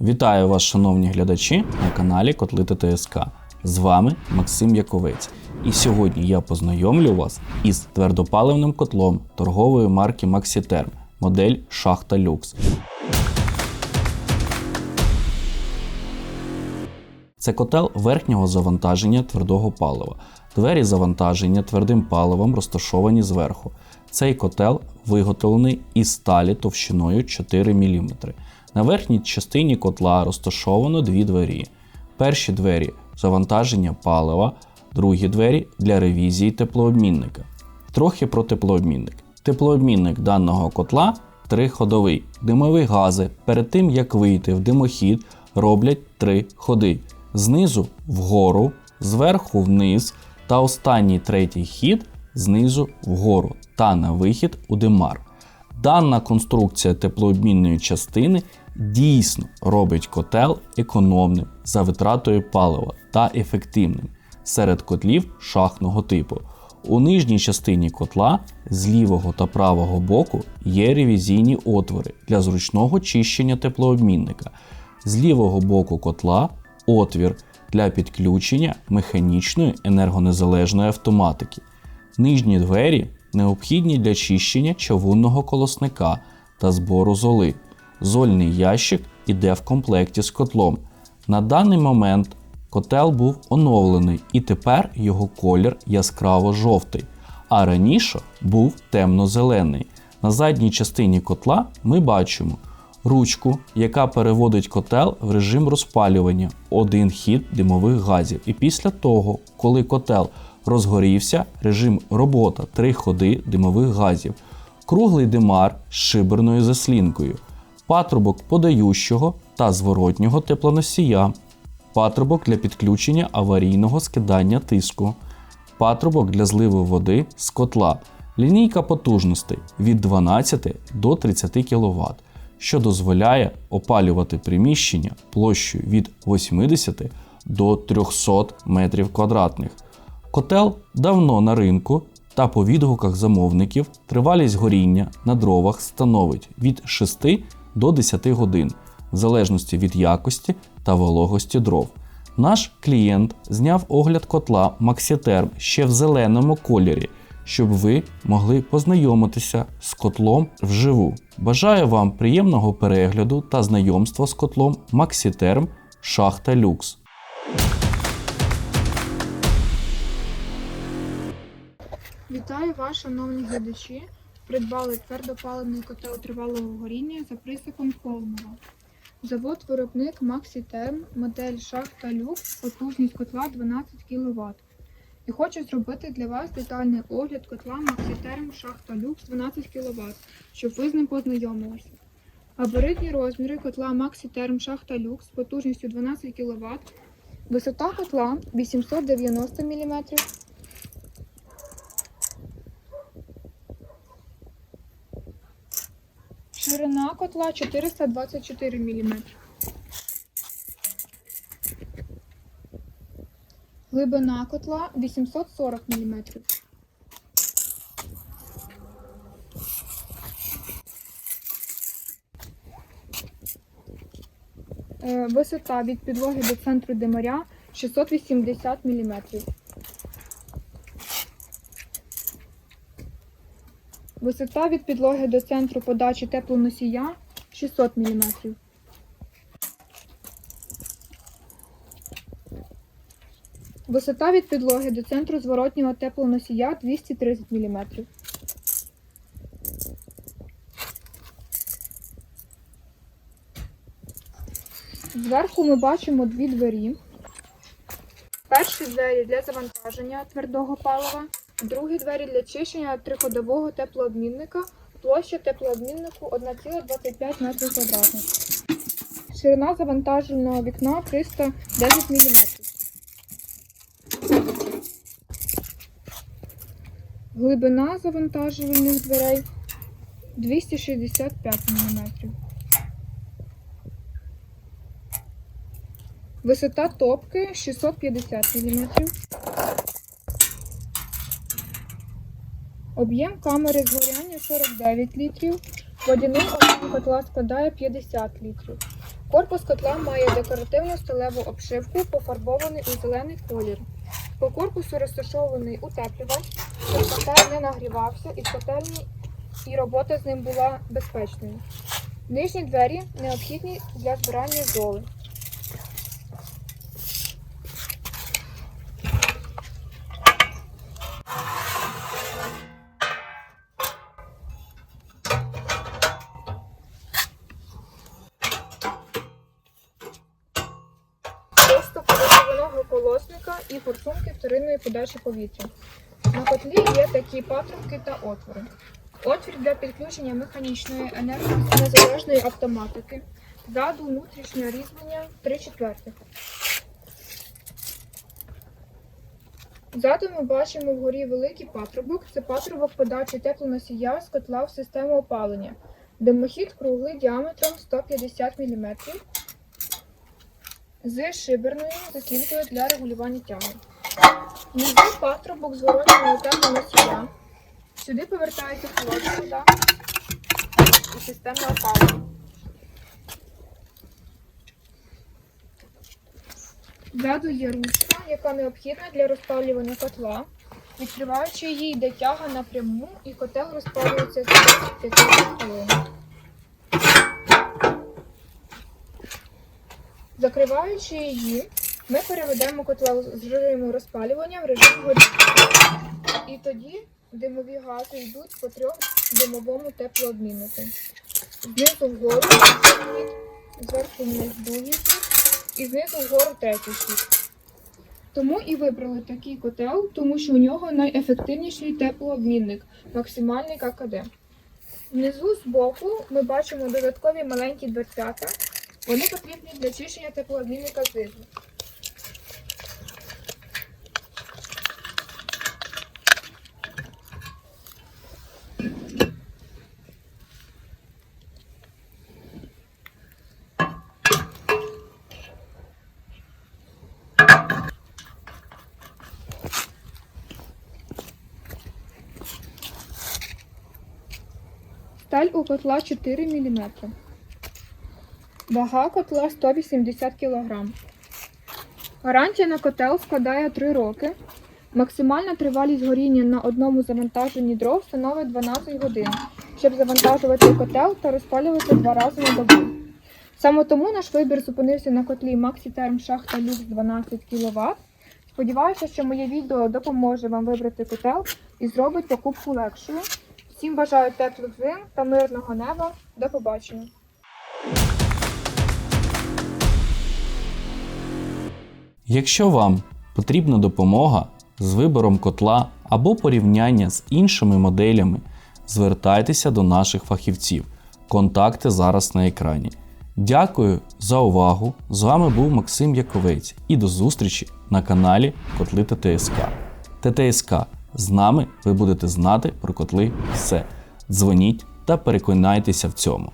Вітаю вас, шановні глядачі, на каналі Котлити ТСК. З вами Максим Яковець. І сьогодні я познайомлю вас із твердопаливним котлом торгової марки Maxiterm, модель Шахта Люкс. Це котел верхнього завантаження твердого палива. Двері завантаження твердим паливом розташовані зверху. Цей котел виготовлений із сталі товщиною 4 мм. На верхній частині котла розташовано дві двері. Перші двері завантаження палива, другі двері для ревізії теплообмінника. Трохи про теплообмінник. Теплообмінник даного котла триходовий. Димові гази перед тим як вийти в димохід роблять три ходи: знизу вгору, зверху вниз та останній третій хід знизу вгору та на вихід у димар. Дана конструкція теплообмінної частини дійсно робить котел економним за витратою палива та ефективним серед котлів шахтного типу. У нижній частині котла з лівого та правого боку є ревізійні отвори для зручного чищення теплообмінника. З лівого боку котла отвір для підключення механічної енергонезалежної автоматики. Нижні двері необхідні для чищення чавунного колосника та збору золи. Зольний ящик іде в комплекті з котлом. На даний момент котел був оновлений і тепер його колір яскраво жовтий, а раніше був темно-зелений. На задній частині котла ми бачимо ручку, яка переводить котел в режим розпалювання, один хід димових газів. І після того, коли котел розгорівся, режим робота, три ходи димових газів, круглий димар з шиберною заслінкою, патрубок подаючого та зворотнього теплоносія, патрубок для підключення аварійного скидання тиску, патрубок для зливу води з котла, лінійка потужностей від 12 до 30 кВт, що дозволяє опалювати приміщення площею від 80 до 300 метрів квадратних. Котел давно на ринку та по відгуках замовників тривалість горіння на дровах становить від 6 до 10 годин, в залежності від якості та вологості дров. Наш клієнт зняв огляд котла Maxiterm ще в зеленому кольорі, щоб ви могли познайомитися з котлом вживу. Бажаю вам приємного перегляду та знайомства з котлом Maxiterm Шахта Люкс. Вітаю вас, шановні глядачі. Придбали твердопаливний котел тривалого горіння за присипом Холмова. Завод виробник Maxiterm, модель шахта люкс, потужність котла 12 кВт. І хочу зробити для вас детальний огляд котла Maxiterm шахта люкс 12 кВт, щоб ви з ним познайомилися. Габаритні розміри котла Maxiterm шахта люкс з потужністю 12 кВт. Висота котла 890 мм. Ширина котла 424 мм. Глибина котла 840 мм. Е, Висота від підлоги до центру димаря 680 мм. Висота від підлоги до центру подачі теплоносія 600 мм. Висота від підлоги до центру зворотнього теплоносія 230 мм. Зверху ми бачимо дві двері. Перші двері для завантаження твердого палива, другі двері для чищення триходового теплообмінника. Площа теплообміннику 1,25 метрів квадратних. Ширина завантаженого вікна 310 мм. Глибина завантажувальних дверей 265 мм. Висота топки 650 мм. Об'єм камери згоряння 49 літрів. Водяний об'єм котла складає 50 літрів. Корпус котла має декоративну сталеву обшивку, пофарбований у зелений колір. По корпусу розташований утеплювач, щоб котел не нагрівався і котельні і робота з ним була безпечною. Нижні двері необхідні для збирання золи. Колосника і форсунки вторинної подачі повітря. На котлі є такі патрубки та отвори. Отвір для підключення механічної енергонезалежної автоматики. Ззаду внутрішнє різьблення 3 четвертих. Ззаду ми бачимо вгорі великий патрубок. Це патрубок подачі теплоносія з котла в систему опалення. Димохід круглий діаметром 150 мм з шиберною закінкою для регулювання тяги. Внизу патрубок зворотнього теплоносія. Сюди повертається холодна вода і системне опалення. Ззаду є ручка, яка необхідна для розпалювання котла. Відкриваючи її, йде тяга напряму, і котел розпалюється за 15 хвилин. Закриваючи її, ми переведемо котел з режиму розпалювання в режим горіння. І тоді димові гази йдуть по трьох димовому теплообміннику. Знизу вгору хід, зверху вниз другий хід і знизу вгору третій хід. Тому і вибрали такий котел, тому що у нього найефективніший теплообмінник, максимальний ККД. Внизу збоку ми бачимо додаткові маленькі дверцята. Вони потрібні для чищення теплообмінника знизу. Сталь у котла 4 мм. Вага котла 180 кг. Гарантія на котел складає 3 роки. Максимальна тривалість горіння на одному завантаженні дров становить 12 годин, щоб завантажувати котел та розпалювати два рази на добу. Саме тому наш вибір зупинився на котлі Maxiterm Шахта Люкс 12 кВт. Сподіваюся, що моє відео допоможе вам вибрати котел і зробить покупку легшою. Всім бажаю теплих зим та мирного неба. До побачення! Якщо вам потрібна допомога з вибором котла або порівняння з іншими моделями, звертайтеся до наших фахівців. Контакти зараз на екрані. Дякую за увагу! З вами був Максим Яковець і до зустрічі на каналі Котли ТТСК. ТТСК. З нами ви будете знати про котли все. Дзвоніть та переконайтеся в цьому.